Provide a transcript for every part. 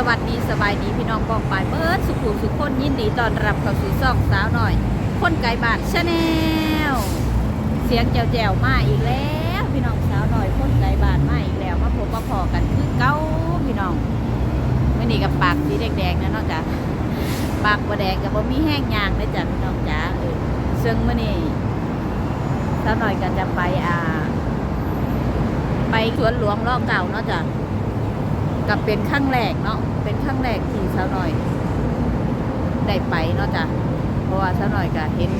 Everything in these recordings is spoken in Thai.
สวัสดีสบายดีพี่น้องกองปลายเบิร์ดสุขุมสุขคนยินดีต้อนรับเข้าสู่ซ่องสาวหน่อย คนไก่บาทชาแนลเสียงแจวๆมาอีกแล้วพี่น้องสาวหน่อยคนไก่บาทมาอีกแล้วมาพบมาพอกันคือเก้าพี่น้องมื่อนี้กับปากสีแดงๆนะเนอกจากปากบ่แดงกับบ่มีแห้งยางเลยจ้ะพี่น้องจ๋าเออซึ่งมื่อนี้สาวหน่อยก็จะไปอ่า ไปสวนหลวงรอบเก่าเนาะจ้ะ กับเป็นครั้งแรกเนาะเป็นครั้งแรกที่สาวหน่อย ได้ไปเนาะจ้ะเพราะว่าสาวหน่อยก็เห็น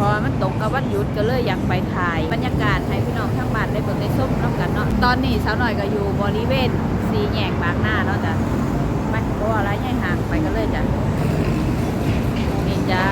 พราะว่ามันตรงกับวันหยุดก็เลยอยากไปถ่าย บรรยากาศให้พี่น้องทั้งบ้านได้เบิ่งได้ชมน้ำกันเนาะตอนนี้สาวหน่อยก็อยู่บริเวณสีแยกบางหน้าเนาะจ้ะไปเพราะว่าร้านใหญ่ห่างไปก็เลยจ้ะนี่จ้า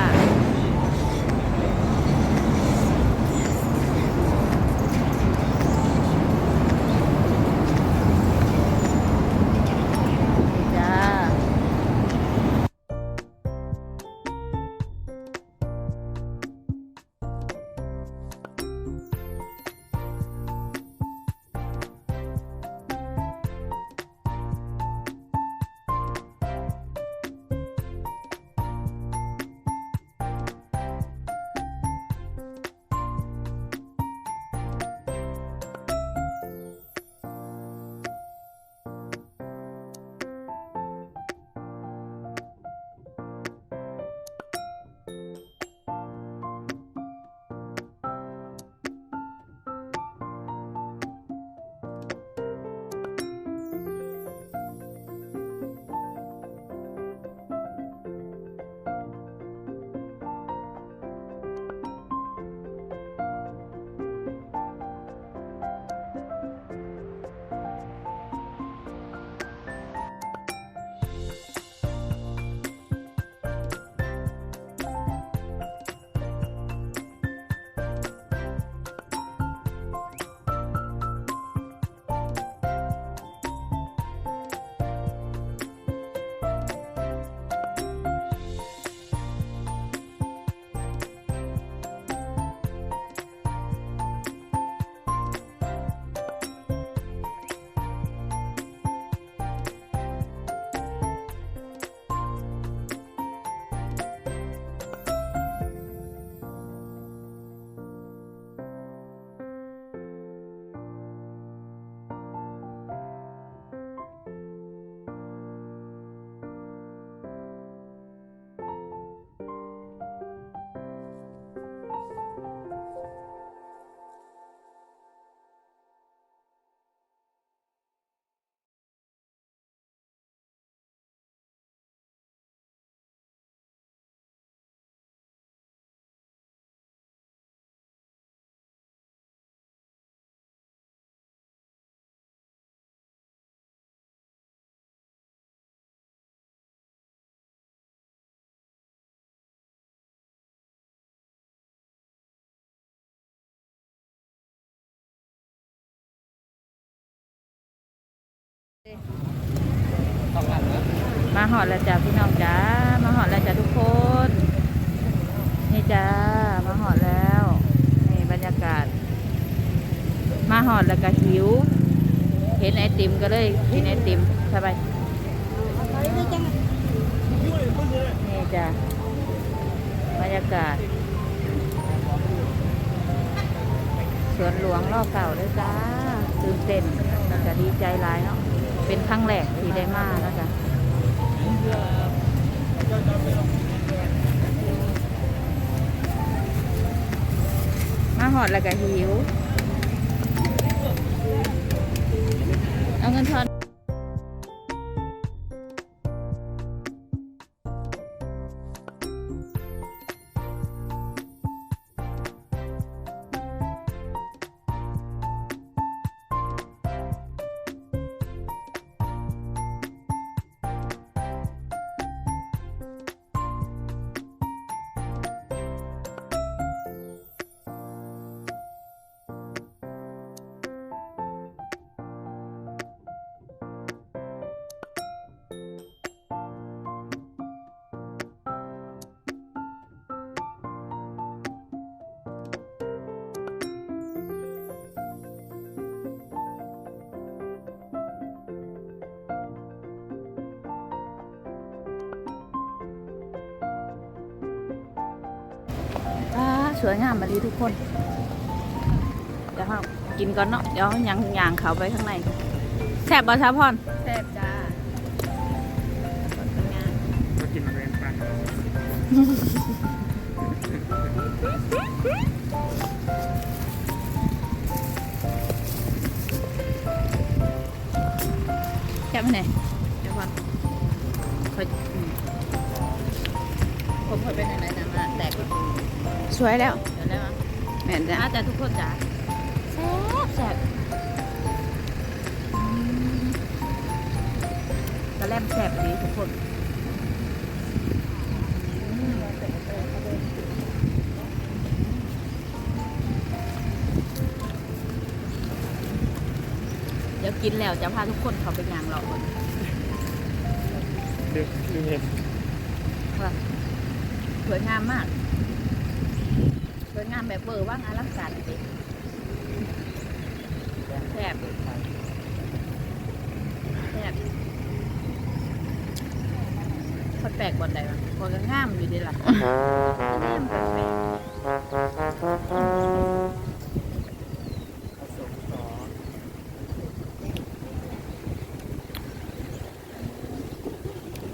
หอดแล้วจ้ะพี่น้องจ้ามาหอดแล้วจ้ะทุกคน นี่จ้ามาหอดแล้วนี่บรรยากาศ มาหอดแล้วก็หิว เห็นไอติมก็เลยกินไอติมสบายนี่จ้ะบรรยากาศสวนหลวงรอบเก่าเลยจ้าตื่นเต้นแล้วก็ดีใจหลายเนาะเป็นครั้งแรกที่ได้มาแล้วจ้ะ มาหอดแล้วก็หิว เอาเงินทอน สวยงามมาดีทุกคน เดี๋ยวเรากินก่อนเนาะเดี๋ยวยังยางเขาไปข้างในแซ่บบ่ชาพรแซ่บจ้าก็กินมาเรียนไปแซ่บไหมเนี่ยเดี๋ยวก่อนคอยอืมผมคอยเป็นอะไรนะมาแตกก่อน สวยแล้วเดี๋ยวได้ไหมแม่นจ้ะอะแต่ทุกคนจ๋าแซ่บแซ่บอืมกระแลมแซ่บดีทุกคนอืมเดี๋ยวกินแล้วจะพาทุกคนเขาไปยางเราก่อนดึกดึกเห็น สวยงามมาก สวยงามแบบเบอร์ว่างอลังการจริงแซ่บแซ่บคนแปลกบนใดวะคนก็งามอยู่ดีล่ะงามแปลก ผสมสอ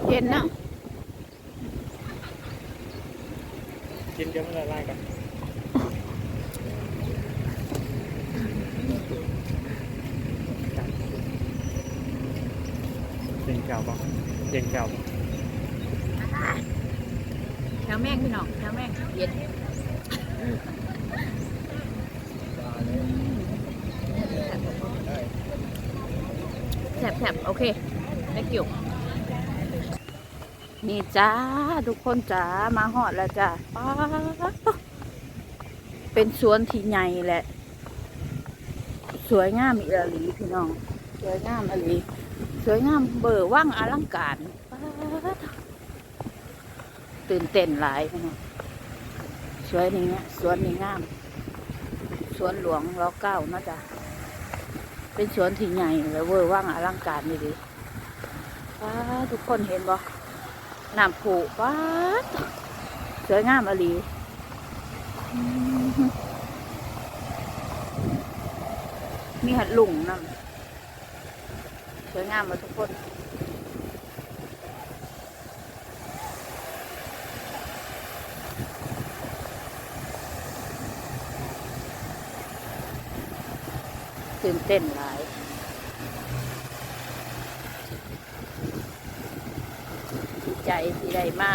เย็นเนาะ กินเยอะไม่ละลายกันเย็นเก่าปะเย็นเก่าปะ แถวแม่งพี่น้องแถวแม่งเย็นแซ่บแซ่บโอเคได้เกี่ยวนี่จ้า ทุกคนจ้า มาหอดแล้วจ้าป๊าเป็นสวนที่ใหญ่แหละ สวยงามอีหลีพี่น้อง สวยงามอีหลีสวยงามเบอร์ว่างอลังการตื่นเต้นหลายพี่น้องสวยนี่เนี่ยสวนนี่งาม สวนหลวงร้อเก้านาะจ้ะ เป็นสวนที่ใหญ่และเวอร์ว่างอลังการดีดีป้าทุกคนเห็นบ่น้ำผูป้าสวยงามอลีมีหัดหลุงนำสวยงามมาทุกคน ตื่นเต้นหลายดีใจที่ได้มา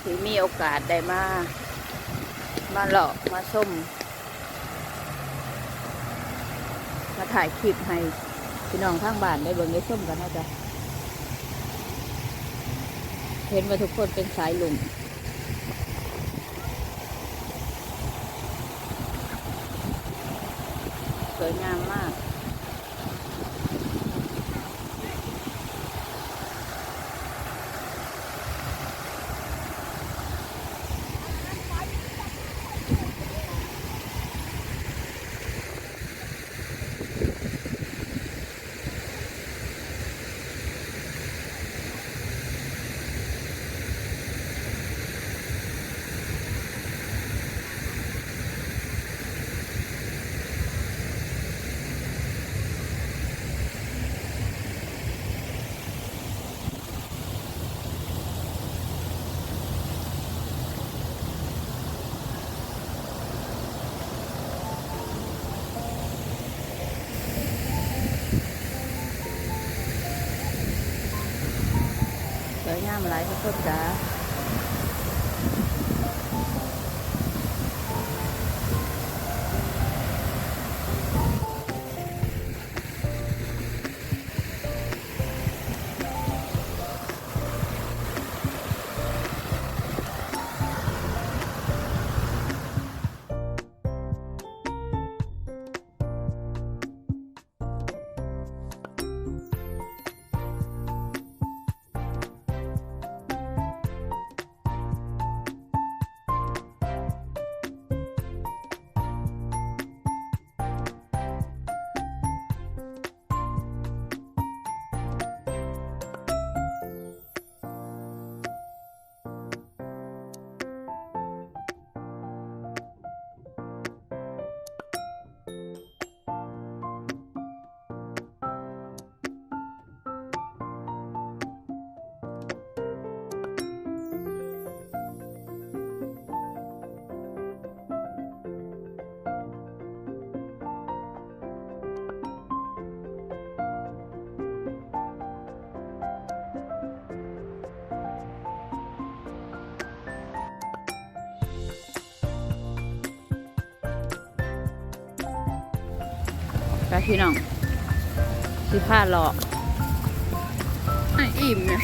ที่มีโอกาสได้มา มาหลอกมาส้มมาถ่ายคลิปให้พี่น้องข้างบ้านได้เบิ่งได้ส้มกันนะจ๊ะเห็นว่าทุกคนเป็นสายลุงสวย งามมาก หลายทุกคนจ้า ไปพี่น้องสิผ้าหลอกอะอิ่มเนี่ย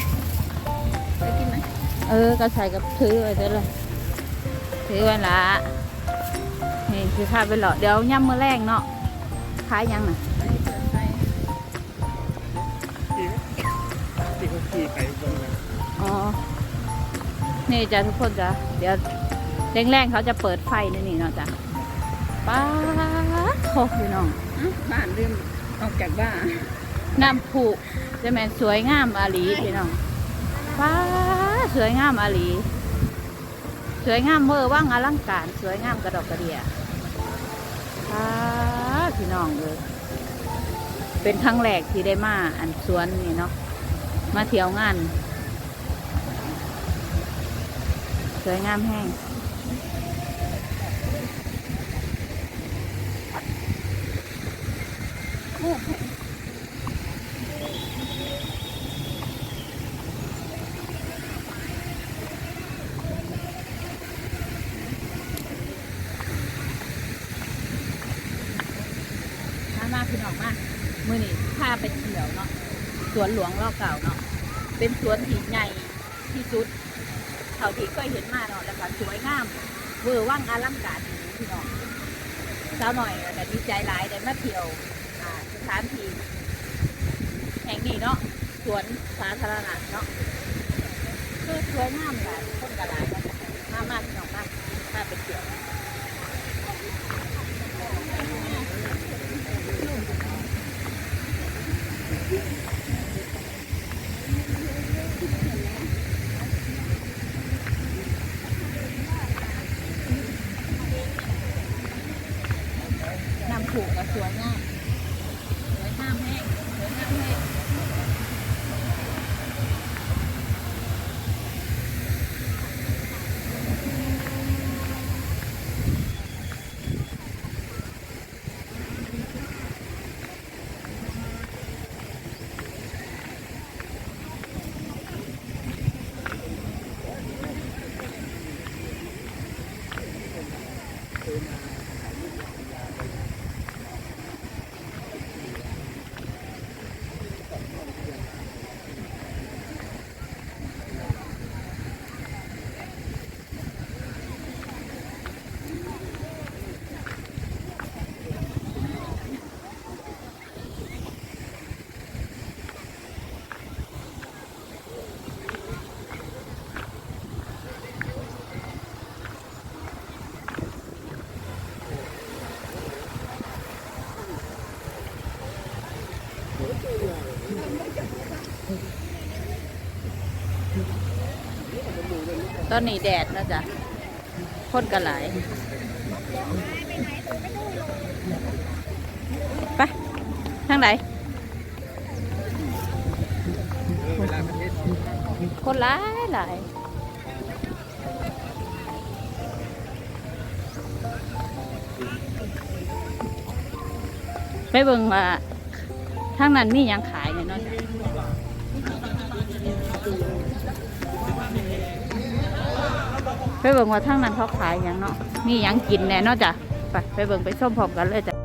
ไปกินไหมเออ ก็ใส่กับถือไว้เด้อเลยถือไว้ละนี่คือผ้าไปหลอกเดี๋ยวย่ำมือแรงเนาะขายยังน่ะไปเปิดไฟขี่ขี่เขาขี่ไก่ตรงนั้นอ๋อ นี่จ้ะทุกคนจ้ะเดี๋ยวแรงๆเขาจะเปิดไฟนี่นี่เนาะจ้ะป้าดโคพี่น้องอะ บ้านลืมออกจากบ้านน้ำผุจะแมนสวยงามอาลีพี่น้องป้าสวยงามอาลี สวยงามเวอร์ว่างอลังการ สวยงามกระดอกกระเดียป้าพี่น้องเลยเป็นครั้งแรกที่ได้มาอันสวนนี่เนาะมาเที่ยวงาน สวยงามแห้ง มามาพี่น้องมามื่อนี้พาไปเที่ยวเนาะ สวนหลวงรอบเก่าเนาะ เป็น สวนที่ใหญ่ที่สุดเท่าที่เคยเห็นมาเนาะแล้วก็สวยงาม เวอร์ว่างอลังการดีพี่น้องสาวหน่อยแต่ดีใจหลายได้มาเที่ยวอ่าสถานที่แห่งนี้เนาะสวนสาธารณะเนาะคือสวยงามหลายคนก็หลายเนาะมามาพี่น้องมามาไปเที่ยว นำผูกกับสวยงามสวยงามแห้งสวยงามแห้งต อนนี้แดดนะจ๊ะคนกันหลายไปทางไหนคนหลายหลายไปเบิ่งว่าทางนั้นมีหยังขาย ไปเบิ่งว่าทางนั้นเขาขายอย่างเนาะมีหยังกินแน่เนาะจ้ะไปไปเบิ่งไปส้มพร้อมกันเลยจ้ะ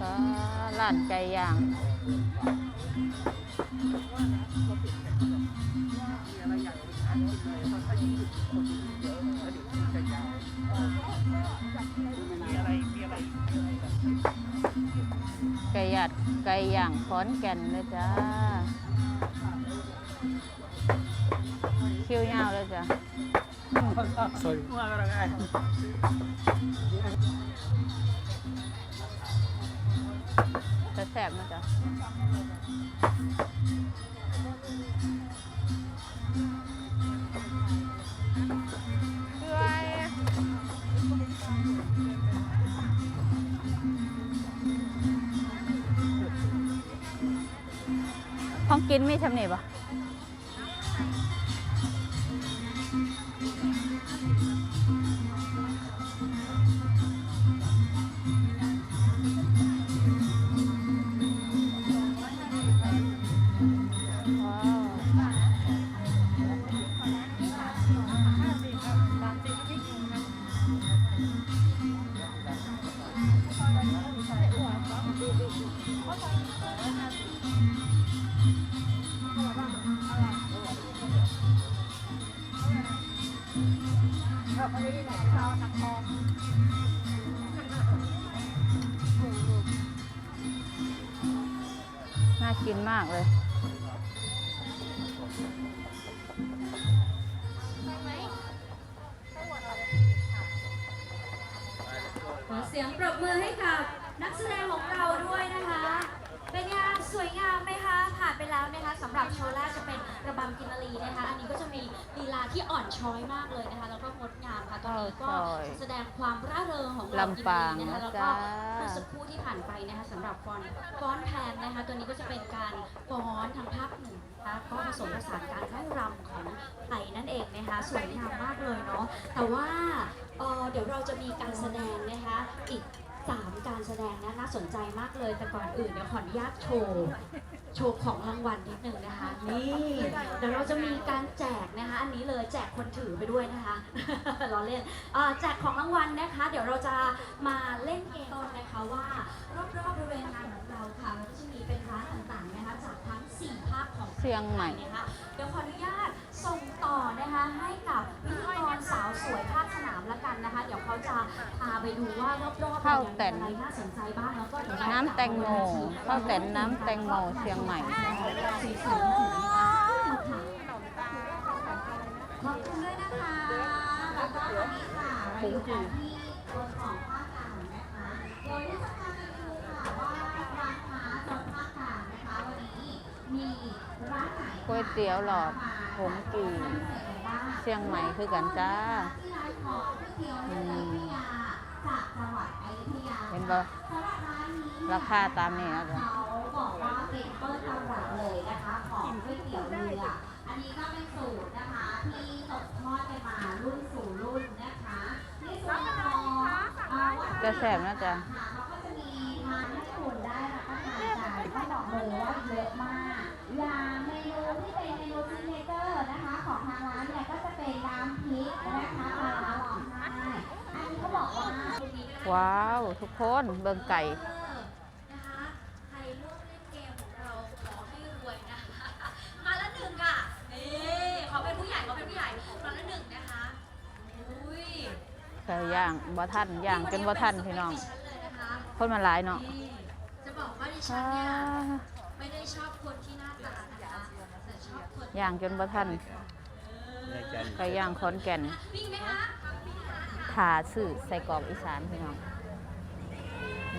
ร้านไก่ย่างมีอะไรอย่างอื่นนะกินเลยเพราะถ้ายิ่งคนเยอะแล้วเดี๋ยวคิวจะยาวมีอะไก่ย่างไก่ย่างขอนแก่นเลยจ้าคิวยาวเลยจ้ะ sorry แบบนะจ๊ะคืออะไรห้องกินไม่ทำเนี่ปะ น่ากินมากเลยขอเสียงปรบมือให้กับนักแสดงของเราด้วยนะคะ เป็นไงานสวยงามไหมคะผ่านไปแล้วนะคะสำหรับโชว์แรกจะเป็นระบำกินนารีนะคะอันนี้ก็จะมีลีลาที่อ่อนช้อยมากเลยนะคะแล้วก็งดงามค่ะตอนนี้ก็อ่อนช้อยแสดงความร่าเริงของเราลำปางกินนารีนะคะนะแล้วจ๊ะก็เมื่อสักครู่ที่ผ่านไปนะคะสำหรับฟ้อนฟ้อนแพนนะคะ ตัวนี้ก็จะเป็นการฟ้อนทางภาคเหนือนะคะก็ผสมผสานการไร่รำของไทยนั่นเองนะคะสวยงามมากเลยเนาะแต่ว่าเอ่อเดี๋ยวเราจะมีการแสดงนะคะอีก สามการแสดงนะน่าสนใจมากเลย แต่ก่อนอื่นเดี๋ยวขออนุญาตโชว์โชว์ของรางวัลนิดนึงนะคะนี่เดี๋ยวเราจะมีการแจกนะคะ อันนี้เลยแจกคนถือไปด้วยนะคะล้อเล่นเอ่อแจกของรางวัลนะคะ เดี๋ยวเราจะมาเล่นเกมกันนะคะว่ารอบๆบริเวณงานของเราค่ะมันก็จะมีเป็นร้านต่างๆนะคะจากทั้ง 4 ภาคของเชียงใหม่นะคะเดี๋ยวขออนุญาตส่งต่อนะคะให้กับพิธีกรสาวสวยภาคสนามละกันนะคะ เดี๋ยวเขาจะพาไปดูว่ารอบๆข้าวแต่นมีอะไรน่าสนใจบ้างแล้วก็เดี๋ยวเราน้ำแตงโมข้าวแต่นน้ำแตงโมเชียงใหม่สีสันถึงนะคะขอบคุณด้วยนะคะแล้วก็วันนี้ค่ะเราอยู่กันที่บนของภาคกลางนะคะ โดยที่สำคัญก็คือค่ะว่าร้านค้าโซนภาคกลางนะคะวันนี้มีร้านไหนก๋วยเตี๋ยวหลอดผงกี เชียงใหม่คือกันจ้าที่ร้านของก๋วยเตี๋ยวเรืออยุธยาจากจังหวัดอยุธยาเห็นปะสำหรับร้านนี้ราคาตามนี้นะจ๊ะเขาบอกว่าเป็นต้นตำรับเลยนะคะของก๋วยเตี๋ยวเรืออันนี้ก็เป็นสูตรนะคะที่ตกทอดกันมารุ่นสู่รุ่นนะคะในส่วนของเอ่อวัตถุดิบจะแซ่บนะจ๊ะค่ะเขาก็จะมีทานให้คุณได้รับประทานกันต้องบอกเลยว่าเยอะมากอย่างเมนูที่เป็นเมนูซิกเนเจอร์นะคะ ของทางร้านเนี่ยก็จะเป็นน้ำพริกนะคะปลาร้าหลอมไห้อันนี้เขาบอกว่าว้าว ทุกคนเบิ่งไก่ นะคะใครร่วมเล่นเกมของเราขอให้รวยนะคะมาละหนึ่งค่ะนี่เขาเป็นผู้ใหญ่เขาเป็นผู้ใหญ่มาละหนึ่งนะคะอุ้ยไก่ย่างบ่ทันย่างจนบ่ทันพี่น้องดิฉันเลยนะคะคนมาหลายเนาะนี่จะบอกว่าดิฉันเนี่ยไม่ได้ชอบคนที่หน้าตานะคะแต่ชอบคน ย่างจนบ่ทัน ไก่ย่างขอนแก่นถาซื้อใส่กรอบอีสานพี่น้อง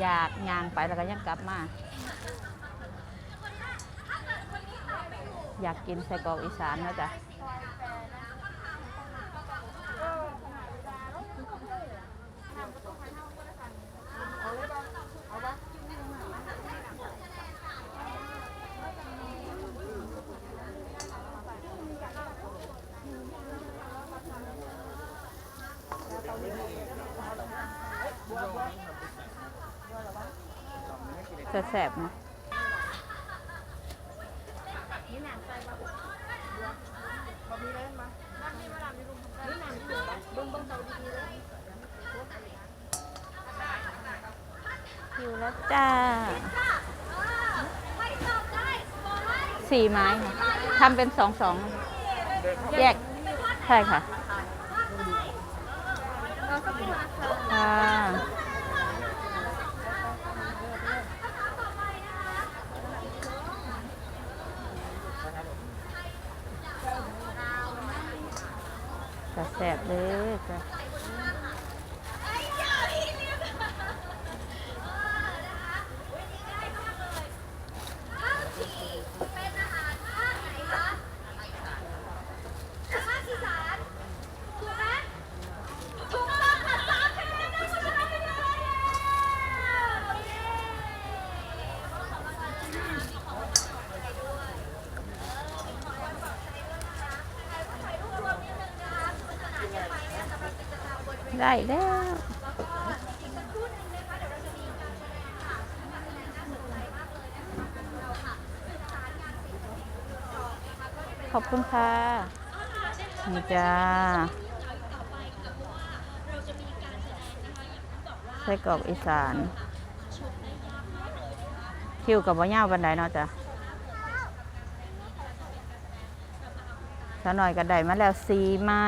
อยากย่างไปแล้วก็ยังกลับมา อยากกินใส่กรอกอีสานนะจ๊ะแสบนะคิวแล้วจ้ะ จ้า สี่ไม้ค่ะทำเป็นสองสองแยก ใช่ค่ะเราก็เป็นราคาค่ะจะแสบเลยจ้ะ ได้แล้ว ขอบคุณค่ะ นี่จ้าไส้กรอกอีสาน คิวกับว่าเงาบันไดเนาะจ้ะสาวหน่อยก็ไดมาแล้วสีไม้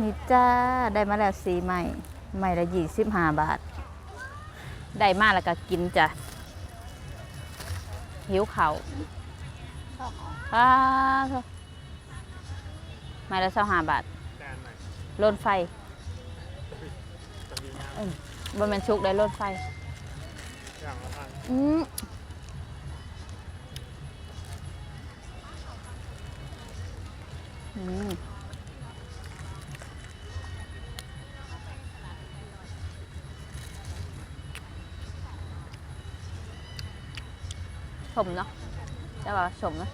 นี่จ้า ได้มาแล้วสีไม้ไม้ละยี่สิบห้าบาท ได้มาแล้วก็กินจ้ะ หิวเขาวป้าเถอะไม้ละสองห้าบาทแดนหน่อยรถไฟจะมีน้เออบ่แมันชุกได้รถไฟำอย่างละพันอืมอืม มเนาะจะว่าสมนะ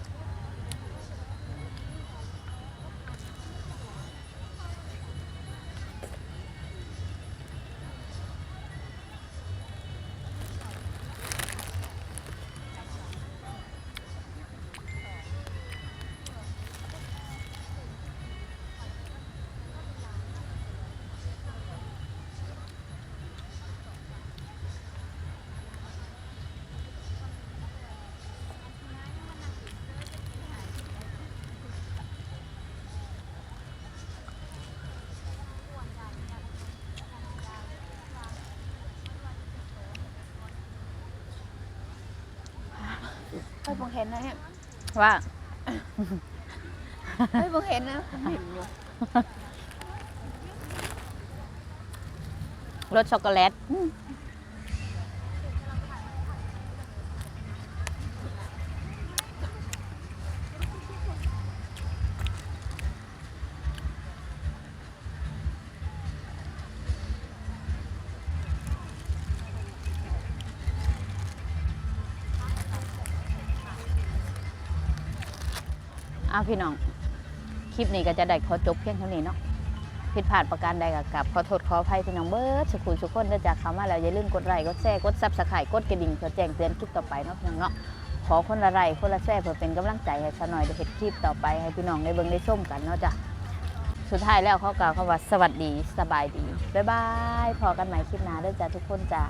เฮ้ยผมเห็นนะเนี่ยว่าเฮ้ยผมเห็นนะผมเห็นอยู่รสช็อกโกแลต พี่น้อง คลิปนี้ก็จะได้ขอจบเพียงเท่านี้เนาะ ผิดพลาดประการใดก็กลับขอโทษขออภัยพี่น้องเบิร์ดสุขุมสุขคนเนื่องจากเขามาแล้วอย่าลืมกดไลค์กดแชร์กดซับสไครต์กดกระดิ่งเพื่อแจ้งเตือนคลิปต่อไปเนาะพี่น้องเนาะ ขอคนละไลค์คนละแชร์เพื่อเป็นกำลังใจให้ซะหน่อยได้เห็นคลิปต่อไปให้พี่น้องได้เบิ่งได้ส้มกันเนาะจ้ะ สุดท้ายแล้วเขากล่าวคำว่าสวัสดีสบายดี บ๊ายบาย พอกันใหม่คลิปหน้าด้อจ้ะทุกคนจ้า